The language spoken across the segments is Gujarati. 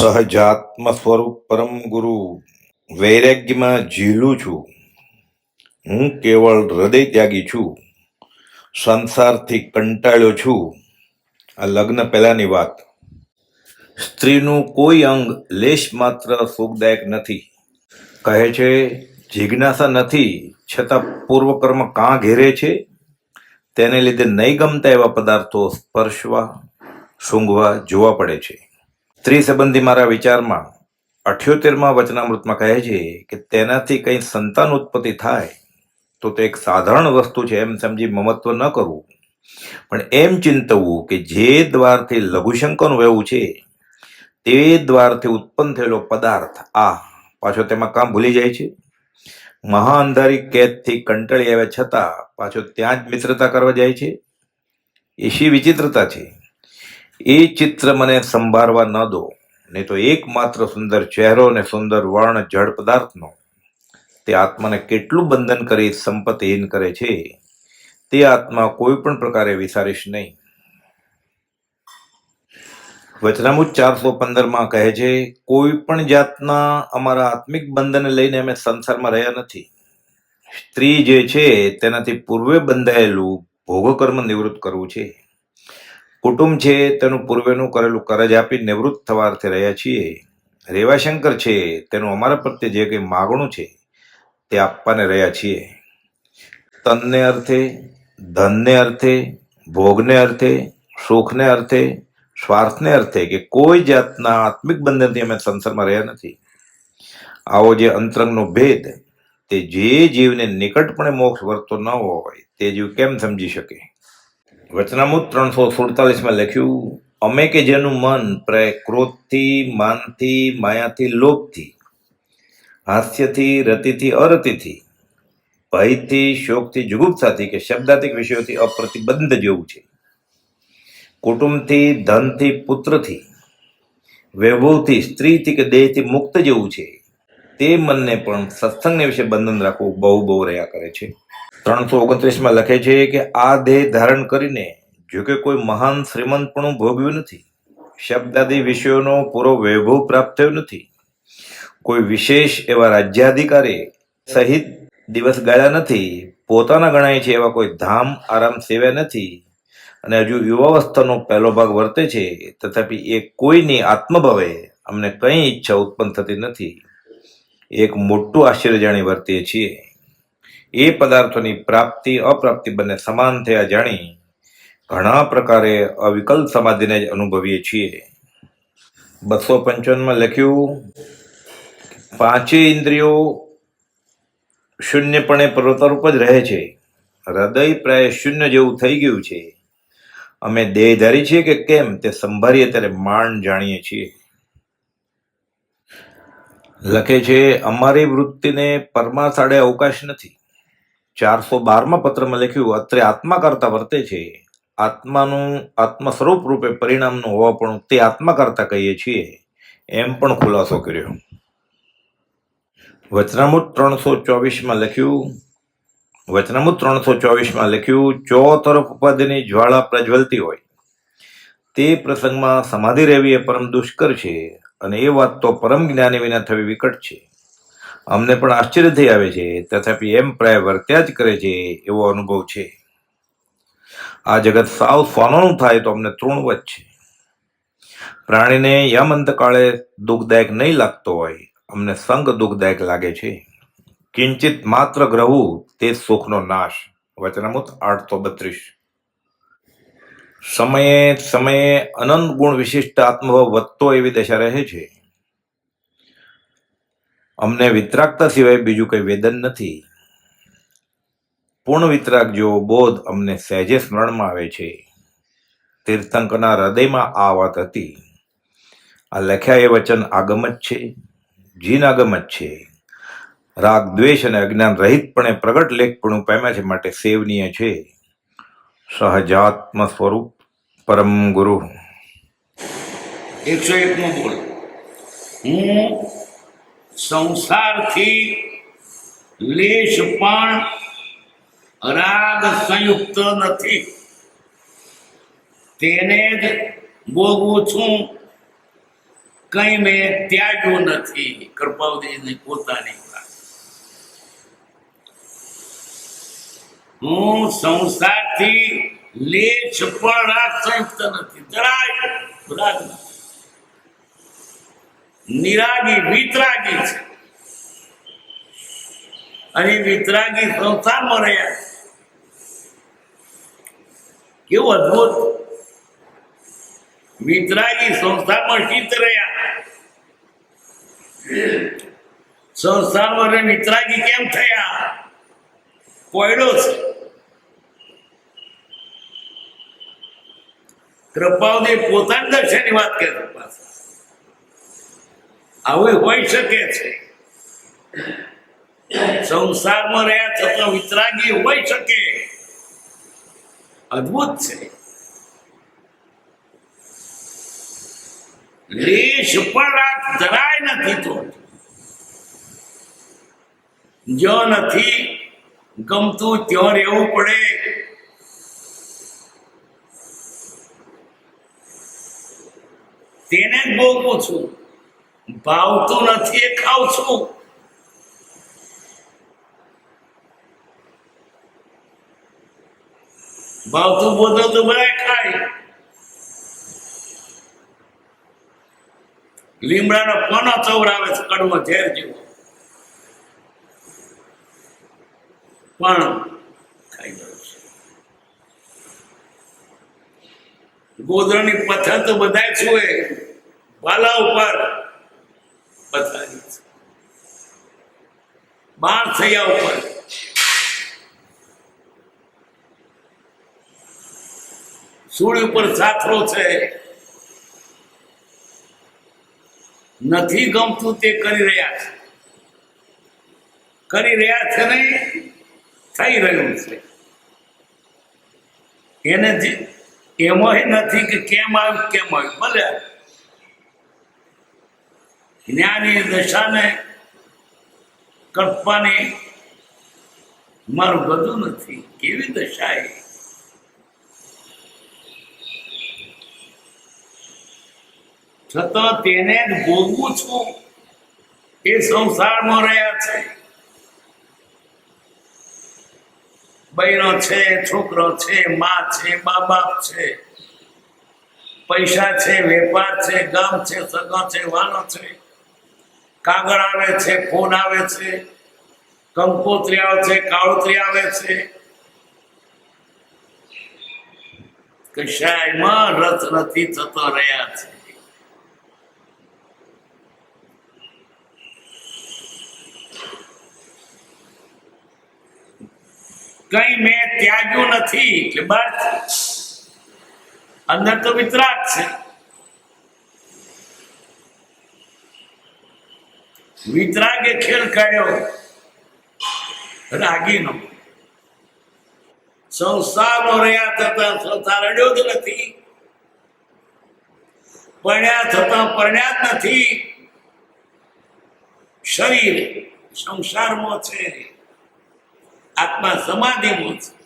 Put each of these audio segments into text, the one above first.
સહજાત્મ સ્વરૂપ પરમ ગુરુ વૈરાગ્યમાં ઝીલું છું. હું કેવળ હૃદય ત્યાગી છું. સંસારથી કંટાળ્યો છું. આ લગ્ન પહેલાંની વાત. સ્ત્રીનું કોઈ અંગ લેશ માત્ર સુખદાયક નથી. કહે છે, જિજ્ઞાસા નથી, છતાં પૂર્વકર્મ કાં ઘેરે છે? તેને લીધે નહીં ગમતા એવા પદાર્થો સ્પર્શવા, સૂંઘવા જોવા પડે છે. સ્ત્રી સંબંધી મારા વિચારમાં અઠ્યોતેરમાં વચનામૃતમાં કહે છે કે તેનાથી કંઈ સંતાન ઉત્પત્તિ થાય તો તે એક સાધારણ વસ્તુ છે, એમ સમજી મમત્વ ન કરવું. પણ એમ ચિંતવવું કે જે દ્વારથી લઘુશંકનું વહેવું છે, તે દ્વારથી ઉત્પન્ન થયેલો પદાર્થ, આ પાછો તેમાં કામ ભૂલી જાય છે. મહાઅંધારી કેદથી કંટાળી આવ્યા છતાં પાછો ત્યાં જ મિત્રતા કરવા જાય છે. એ શી વિચિત્રતા છે. એ ચિત્ર મને સંભાળવા ન દો. નહીં તો એકમાત્ર સુંદર ચહેરો અને સુંદર વર્ણ જળ પદાર્થનો. તે આત્માને કેટલું બંધન કરી સંપત્તિહીન કરે છે. તે આત્મા કોઈ પણ પ્રકારે વિસારીશ નહીં. વચનામુજ ચારસો પંદરમાં કહે છે, કોઈ પણ જાતના અમારા આત્મિક બંધનને લઈને અમે સંસારમાં રહ્યા નથી. સ્ત્રી જે છે તેનાથી પૂર્વે બંધાયેલું ભોગકર્મ નિવૃત્ત કરવું છે. કુટુંબ છે, તેનું પૂર્વેનું કરેલું કરજ આપી નિવૃત્ત થવા અર્થે રહ્યા છીએ. રેવાશંકર છે, તેનું અમારા પ્રત્યે જે કંઈ માગણું છે, તે આપવાને રહ્યા છીએ. તનને અર્થે, ધનને અર્થે, ભોગને અર્થે, સુખને અર્થે, સ્વાર્થને અર્થે કે કોઈ જાતના આત્મિક બંધનથી અમે સંસારમાં રહ્યા નથી. આવો જે અંતરંગનો ભેદ, તે જે જીવને નિકટપણે મોક્ષ વર્તો ન હોય, તે જીવ કેમ સમજી શકે? વચનામૃત ત્રણસો સુડતાલીસમાં લખ્યું, અમે કે જેનું મન પ્રે ક્રોધથી, માનથી, માયાથી, લોભથી, હાસ્યથી, રતિથી, અરતિથી, ભયથી, શોકથી, જુગુપ્સાથી કે શબ્દાતિક વિષયોથી અપ્રતિબંધ જેવું છે. કુટુંબથી, ધનથી, પુત્રથી, વૈભવથી, સ્ત્રીથી કે દેહથી મુક્ત જેવું છે. તે મનને પણ સત્સંગને વિશે બંધન રાખવું બહુ બહુ રહ્યા કરે છે. ત્રણસો ઓગણત્રીસમાં લખે છે કે આ દેહ ધારણ કરીને જો કે કોઈ મહાન શ્રીમંતપણું ભોગવ્યું નથી. શબ્દાદી વિષયોનો પૂરો વૈભવ પ્રાપ્ત થયો નથી. કોઈ વિશેષ એવા રાજ્યાધિકારી સહિત દિવસ ગાળ્યા નથી. પોતાના ગણાય છે એવા કોઈ ધામ, આરામ સેવ્યા નથી. અને હજુ યુવાવસ્થાનો પહેલો ભાગ વર્તે છે. તથાપી એ કોઈની આત્મભાવે અમને કંઈ ઈચ્છા ઉત્પન્ન થતી નથી. એક મોટું આશ્ચર્ય જાણી વર્તીએ છીએ. એ પદાર્થોની પ્રાપ્તિ, અપ્રાપ્તિ બંને સમાન થયા જાણી ઘણા પ્રકારે અવિકલ્પ સમાધિને જ અનુભવીએ છીએ. બસો પંચાવનમાં લખ્યું પાંચેય ઇન્દ્રિયો શૂન્યપણે પર્વતરૂપ જ રહે છે. હૃદય પ્રાય શૂન્ય જેવું થઈ ગયું છે. અમે દેહધારી છીએ કે કેમ તે સંભાળીએ ત્યારે માંડ જાણીએ છીએ. લખે છે, અમારી વૃત્તિને પરમાસાડે અવકાશ નથી. ચારસો બારમાં પત્રમાં લખ્યું, અત્રે આત્મા કરતા વર્તે છે. આત્માનું આત્મ સ્વરૂપ રૂપે પરિણામનું હોવા પણ તે આત્મા કરતા કહીએ છીએ. એમ પણ ખુલાસો કર્યો. વચનામૃત ત્રણસો ચોવીસમાં લખ્યું, વચનામૃત ત્રણસો ચોવીસમાં લખ્યું ચો તરફ ઉપાધિની જ્વાળા પ્રજ્વલતી હોય, તે પ્રસંગમાં સમાધિ રહેવી એ પરમ દુષ્કર છે અને એ વાત તો પરમ જ્ઞાની વિના થવી વિકટ છે. અમને પણ આશ્ચર્ય થઈ આવે છે. તથાપી એમ પ્રાય વર્ત્યા જ કરે છે એવો અનુભવ છે. આ જગત સાવ સોનાનું થાય તો અમને તૃણવત છે. પ્રાણીને યમ અંતકાળે દુઃખદાયક નહીં લાગતો હોય. અમને સંગ દુઃખદાયક લાગે છે. કિંચિત માત્ર ગ્રહવું તે સુખનો નાશ. વચનામૃત આઠસો બત્રીસ. સમયે સમયે અનંત ગુણ વિશિષ્ટ આત્મભાવ વધતો એવી દશા રહે છે. અમને વિતરાગતા સિવાય બીજું કંઈ વેદન નથી. પૂર્ણ વિતરાગ જેવો બોધ અમને સહેજે સ્મરણમાં આવે છે. તીર્થંકરના હૃદયમાં આ વાત હતી. આ લખ્યા એ વચન આગમ જ છે. જીન આગમ જ છે. રાગ, દ્વેષ અને અજ્ઞાન રહિતપણે પ્રગટ લેખપણું પામ્યા છે માટે સેવનીય છે. સહજાત્મ સ્વરૂપ પરમ ગુરુ. એકસો એકમો બોલ. હું સંસારથી લેશ પણ રાગ સંયુક્ત નથી. તેને જ ભોગવું છું. કઈ મેં ત્યાગ્યું નથી કૃપાવતીની પોતાની વાત. હું સંસારથી લેશ પણ રાગ સંયુક્ત નથી. જરાય રાગ નથી. નિરાગી, વિતરાગી છે. અને વિતરાગી સંસ્થામાં રહ્યા. કેવું અદભુત. વિતરાગી સંસ્થામાં ચિત્ત રહ્યા. સંસ્થામાં વિતરાગી કેમ થયા? કોયડો છે. કૃપાવદી પોતાના દર્શનની વાત કરે પાછા. આવું હોઈ શકે છે. સંસારમાં રહ્યા છતાં વિતરાગી હોઈ શકે. અદ્ભુત છે. લેશ પણ રાત જરાય નથી તો જો નથી, ગમતું ત્યાં રહેવું પડે. તેને જ ભોગવું છું ભાવતું નથી, એ ખાઉં છું. ભાવતું બોધો તો બધા ખાય. લીમડાનો કોનો ચવરાવે છે કડવો ઝેર જેવો. પણ ખાઈ ગયો છે. ગોધરાની પથ્થર તો બધા છુએ. વાલા ઉપર છે બાર થયા ઉપર. સૂર્ય ઉપર સાથરો છે. નથી ગમતું તે કરી રહ્યા છે. કરી રહ્યા છે નહીં, થઈ રહ્યું છે. એને જે એમાં નથી કે કેમ આવ્યું કેમ આવ્યું. ભલે જ્ઞાની દશાને કલ્પવાની મારું બધું નથી. કેવી દશા એ? છતાં તેને જ ભોગવું છું એ સંસારમાં રહ્યા છે. બૈરો છે, છોકરો છે, મા છે, મા બાપ છે, પૈસા છે, વેપાર છે, ગામ છે, સગા છે, વાલો છે. કાગળ આવે છે, ફોન આવે છે, કંકોત્રી આવે છે કાળોત્રી આવે છે. કશાયમાં રથ નથી થતો રહ્યા છે. કઈ મેં ત્યાગ્યું નથી, એટલે બસ. અંદર તો વિતરાગ છે. વિતરાગે ખેલ કાઢ્યો. રાગીનો સંસારમાં રહ્યા થતા સંસાર રડ્યો જ નથી. પરણ્યા થતા પરણ્યા જ નથી. શરીર સંસારમાં છે. આત્મા સમાધિમાં છે.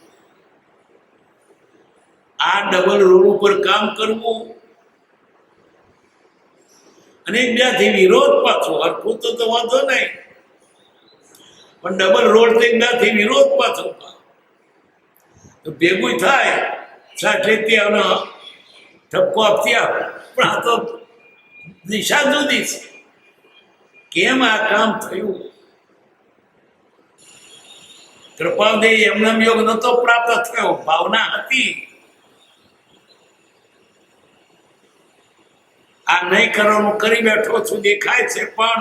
આ ડબલ રોડ ઉપર કામ કરવું અને એકબીજાથી વિરોધ પાછો. હરખું તો તો વાંધો નહીં. પણ ડબલ રોડ તો એકબીજાથી વિરોધ પાછો તો ભેગું થાય. સાથે ત્યાંનો ઠપકો આપતી આપ. પણ આ તો દિશા જુદી છે. કેમ આ કામ થયું? કૃપાદેવ એમને યોગ નતો પ્રાપ્ત થયો. ભાવના હતી. આ નહીં કરવાનું કરી બેઠો છું, દેખાય છે, પણ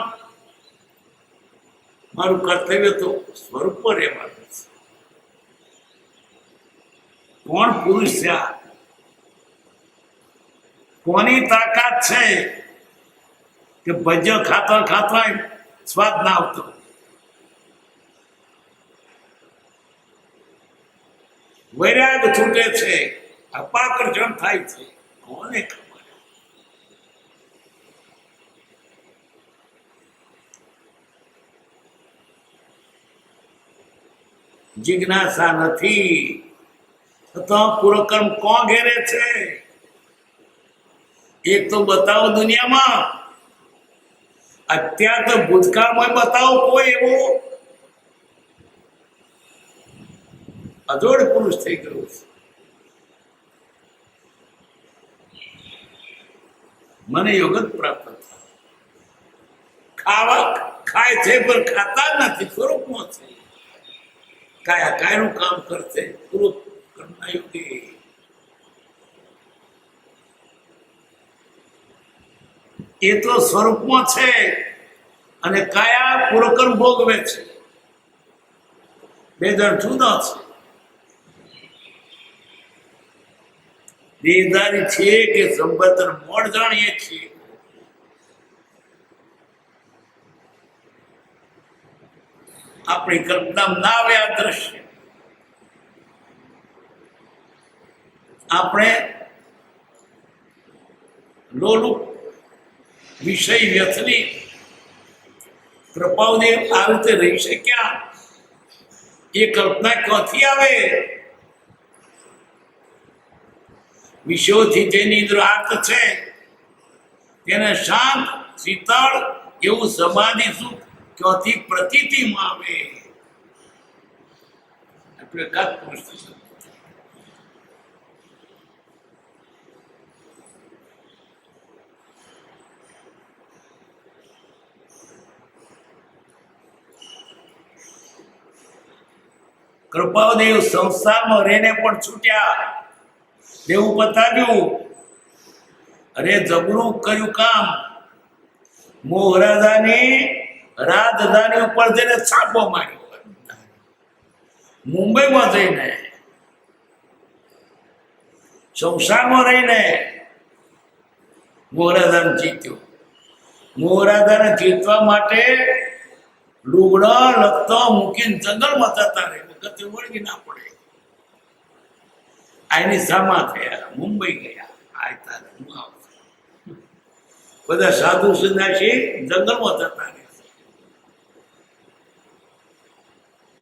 મારું કર્તવ્ય તો સ્વરૂપ રહેવાનું છે. કોણ પુરુષ છે કોની તાકાત છે કે ભજ્ય ખાતા ખાતા સ્વાદ ના આવતો? વૈરાગ છૂટે છે, અપાકર્ષણ થાય છે. કોને ખબર? જિજ્ઞાસા નથી. તો પૂર્વકર્મ કોણ ઘેરે છે? એક તો બતાવો દુનિયામાં. અત્યાર તો ભૂતકાળમાં બતાવો કોઈ એવો. અજોડ પુરુષ થઈ ગયો છે. મને યોગત પ્રાપ્ત થાય. ખાવા ખાય છે, પણ ખાતા નથી. સ્વરૂપમાં છે. કાયા કાયનું કામ કરશે? પૂરું કરના એ તો સ્વરૂપમાં છે અને કાયા પુરકર્મ ભોગવે છે. બે જણ જુદા છે. દેહદારી છે કે સંબંધન મોડ જાણીએ છીએ? આપણી કલ્પના ના આવે આ દ્રશ્ય. આપણે લોલુપ વિષય વ્યથની કૃપાઓદેવ આ રીતે રહી શક્યા. એ કલ્પના ક્યાંથી આવે? વિષયોથી જેની અંદર આર્ત છે, તેને શાંત, શીતળ એવું સમાધિ સુખ ક્યાંથી પ્રતીતિમાં આવે કાક પુરુષ થશે. કૃપાદેવ સંસારમાં રહીને પણ છૂટ્યા. દેવું બતાવ્યું અરે જબરું કર્યું કામ. મોહરાજાને રાજધાની ઉપર જઈને છાપો માર્યો મુંબઈમાં જઈને સંસારમાં રહીને મોરાધાન જીત્યો. મોરાધાને જીતવા માટે લુગડો લગતો મૂકીને જંગલમાં જતા રહે વખતે વળગી ના પડે. આની સામા થયા, મુંબઈ ગયા. આ હું બધા સાધુ સંન્યાસી જંગલમાં જતા રહે